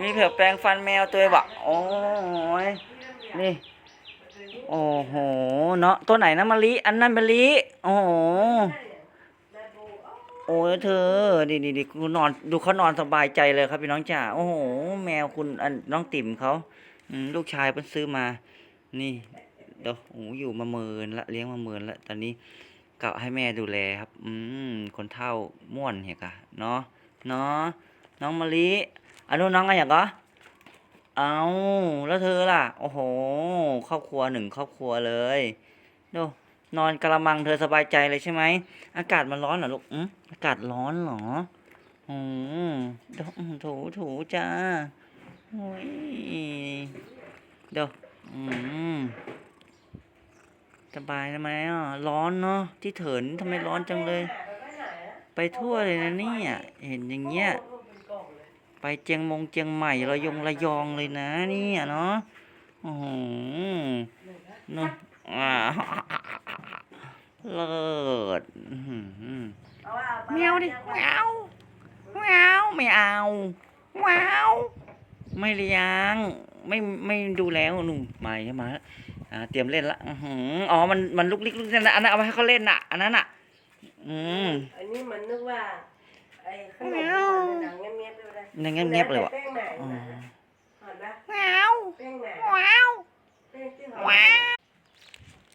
มีเผื่อแปรงฟันแมวตัวบะโอ้ยนี่ โอ้โห เนาะตัวไหนนะมะลิ อันนั้นมะลิ โอ้โห โอ้ยเธอดีดีดีคุณนอนดูเขานอนสบายใจเลยครับพี่น้องจ๋า โอ้โห แมวคุณอันน้องติ่มเขาลูกชายเพิ่นซื้อมา นี่เดี๋ยวโอ้อยู่มาเมินละเลี้ยงมาเมินละตอนนี้กะให้แม่ดูแลครับ อืม คนเฒ่าม่วนเหียกะเนาะ เนาะ น้องมะลิ อันนู้นน้องอะไรอย่างก็เอาแล้วเธอล่ะ โอ้โห ครอบครัวหนึ่งครอบครัวเลยดูนอนกระมังเธอสบายใจเลยใช่ไหม อากาศมันร้อนเหรอลูกอืมอากาศร้อนเหรอ อืมเดี๋ยวอืมถูถูจ้าโอ้ยเดี๋ยวอืมสบายทำไมอะ ร้อนเนาะ ที่เถินทำไมร้อนจังเลย ไปทั่วเลยนะเนี่ย เห็นอย่างเงี้ย ไปเจียงมงเจียงใหม่ระยองระยองเลยนะเนี่ยเนาะโอ้โหเนาะอ่าเลิศอื้อหือแมวดิแมวแมวไม่เอาแมวไม่เลี้ยงไม่ไม่ดูแล้วหนุ่มใหม่มาแล้วอ่าเตรียมเล่นละอื้อหืออ๋อมันมันลุกลิกลุกนั่นนะอันนั้นเอาไว้ให้เขาเล่นน่ะ อันนั้นน่ะอืมอันนี้มันนึกว่าไอ้ขนมมันดังเงียบๆ เลยนะเงียบเงียบๆเลยวะแป้งไหนอ๋อ